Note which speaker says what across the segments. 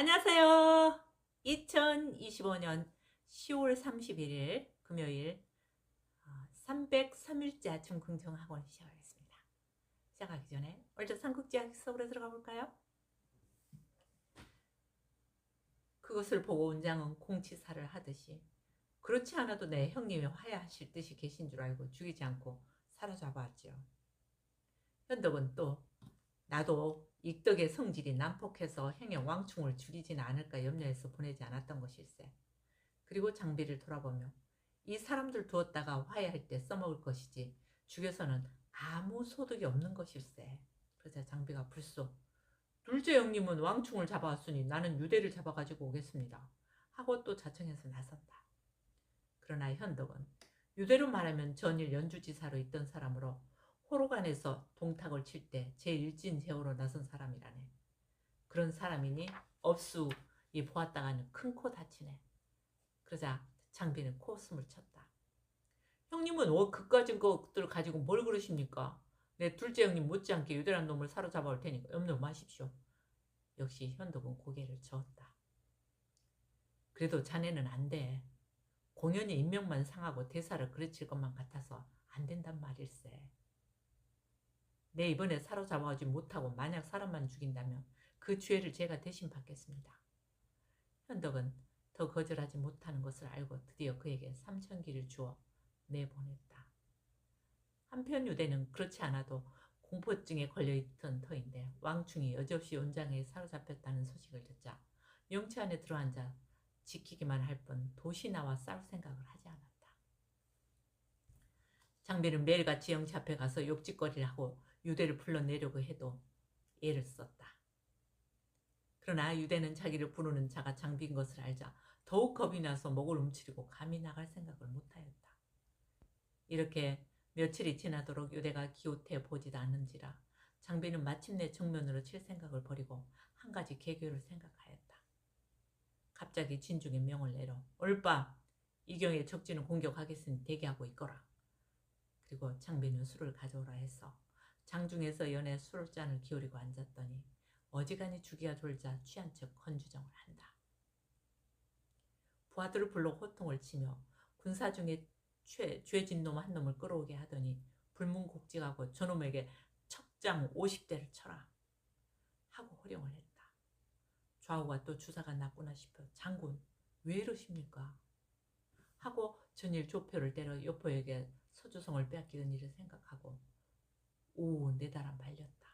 Speaker 1: 안녕하세요. 2025년 10월 31일 금요일 303일째 아침 긍정학원 시작하겠습니다. 시작하기 전에 먼저 삼국지학 속으로 들어가 볼까요? 그것을 보고 운장은 공치사를 하듯이 그렇지 않아도 내 형님이 화해하실 뜻이 계신 줄 알고 죽이지 않고 사로잡아왔지요. 현덕은 또 나도 익덕의 성질이 난폭해서 행여 왕충을 죽이지는 않을까 염려해서 보내지 않았던 것일세. 그리고 장비를 돌아보며 이 사람들 두었다가 화해할 때 써먹을 것이지 죽여서는 아무 소득이 없는 것일세. 그러자 장비가 불쏘 둘째 형님은 왕충을 잡아왔으니 나는 유대를 잡아가지고 오겠습니다. 하고 또 자청해서 나선다. 그러나 현덕은 유대로 말하면 전일 연주지사로 있던 사람으로 호로간에서 동탁을 칠 때 제1진 제호로 나선 사람이라네. 그런 사람이니 업수 이 보았다가는 큰 코 다치네. 그러자 장비는 코웃음을 쳤다. 형님은 어 그까진 것들을 가지고 뭘 그러십니까? 내 둘째 형님 못지않게 유대란 놈을 사로잡아 올 테니까 염려 마십시오. 역시 현덕은 고개를 저었다. 그래도 자네는 안 돼. 공연의 인명만 상하고 대사를 그르칠 것만 같아서 안 된단 말일세. 내 이번에 사로잡아오지 못하고 만약 사람만 죽인다면 그 죄를 제가 대신 받겠습니다. 현덕은 더 거절하지 못하는 것을 알고 드디어 그에게 삼천기를 주어 내보냈다. 한편 유대는 그렇지 않아도 공포증에 걸려있던 터인데 왕충이 여지없이 온장에 사로잡혔다는 소식을 듣자 영치 안에 들어앉아 지키기만 할 뿐 도시 나와 싸울 생각을 하지 않았다. 장비는 매일같이 영치 앞에 가서 욕짓거리를 하고 유대를 불러내려고 해도 애를 썼다. 그러나 유대는 자기를 부르는 자가 장비인 것을 알자 더욱 겁이 나서 목을 움츠리고 감히 나갈 생각을 못하였다. 이렇게 며칠이 지나도록 유대가 기웃해 보지도 않는지라 장비는 마침내 정면으로 칠 생각을 버리고 한 가지 계교를 생각하였다. 갑자기 진중에 명을 내려 올바 이경의 적진을 공격하겠으니 대기하고 있거라. 그리고 장비는 술을 가져오라 해서 장중에서 연애 술잔을 기울이고 앉았더니 어지간히 주기가 돌자 취한 척 건주정을 한다. 부하들을 불러 호통을 치며 군사 중에 죄, 죄진 놈 한 놈을 끌어오게 하더니 불문곡직하고 저놈에게 척장 50대를 쳐라 하고 호령을 했다. 좌우가 또 주사가 났구나 싶어 장군 왜 이러십니까? 하고 전일 조표를 때려 여포에게 서주성을 빼앗기던 일을 생각하고 오 내다란 말렸다.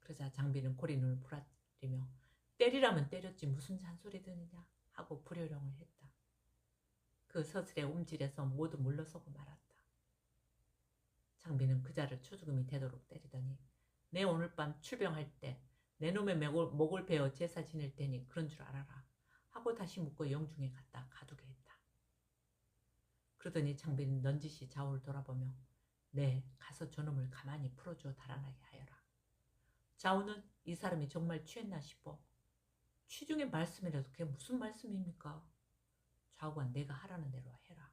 Speaker 1: 그러자 장비는 고리눈을 부라뜨리며 때리라면 때렸지 무슨 잔소리 드느냐 하고 불효령을 했다. 그 서슬에 움찔해서 모두 물러서고 말았다. 장비는 그자를 초죽음이 되도록 때리더니 내 오늘 밤 출병할 때 내 놈의 목을, 목을 베어 제사 지낼 테니 그런 줄 알아라 하고 다시 묶어 영중에 갔다 가두게 했다. 그러더니 장비는 넌지시 좌우를 돌아보며 네 가서 저놈을 가만히 풀어주어 달아나게 하여라. 좌우는 이 사람이 정말 취했나 싶어 취중의 말씀이라도 그게 무슨 말씀입니까? 좌우가 내가 하라는 대로 해라.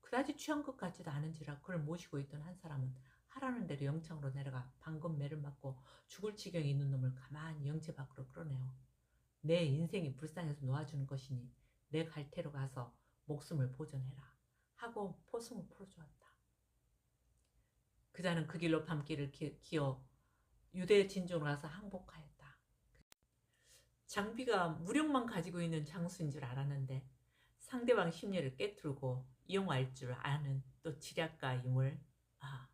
Speaker 1: 그다지 취한 것 같지도 않은지라 그를 모시고 있던 한 사람은 하라는 대로 영창으로 내려가 방금 매를 맞고 죽을 지경에 있는 놈을 가만히 영체 밖으로 끌어내어 내 인생이 불쌍해서 놓아주는 것이니 내 갈태로 가서 목숨을 보존해라 하고 포승을 풀어주었다. 그자는 그 길로 밤길을 기, 기어 유대 진종으로 가서 항복하였다. 장비가 무력만 가지고 있는 장수인 줄 알았는데 상대방 심리를 깨뜨리고 이용할 줄 아는 또 지략가임을 아,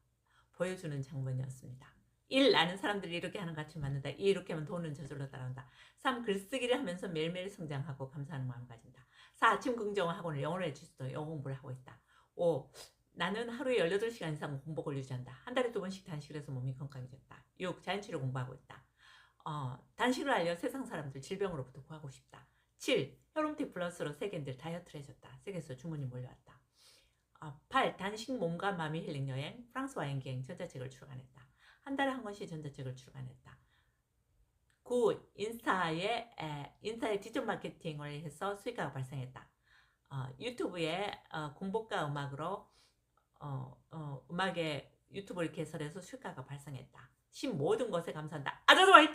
Speaker 1: 보여주는 장면이었습니다. 1. 아는 사람들이 이렇게 하는 가치 맞는다. 2. 이렇게 하면 돈은 저절로 따라온다. 3. 글쓰기를 하면서 매일매일 성장하고 감사하는 마음을 가진다. 4. 아침 긍정 학원을 영어로 해주시도 영어 공부를 하고 있다. 5. 나는 하루에 18시간 이상 공복 을 유지한다. 한 달에 두 번씩 단식을 해서 몸이 건강해졌다. 6. 자연치료 공부하고 있다. 어, 단식을 알려 세상 사람들 질병으로부터 구하고 싶다. 7. 혈ומ티 플러스로 세계인들 다이어트를 해줬다. 세계에서 주문이 몰려왔다. 어, 8. 단식 몸과 마음의 힐링 여행 프랑스 와인기행 전자책을 출간했다. 한 달에 한 권씩 전자책을 출간했다. 9. 인스타에 에, 인스타에 디지털 마케팅을 해서 수익화가 발생했다. 어, 유튜브에 어, 공복과 음악으로 어, 어, 음악에 유튜브를 개설해서 수익화가 발생했다. 10 모든 것에 감사한다. 아자도 화이팅!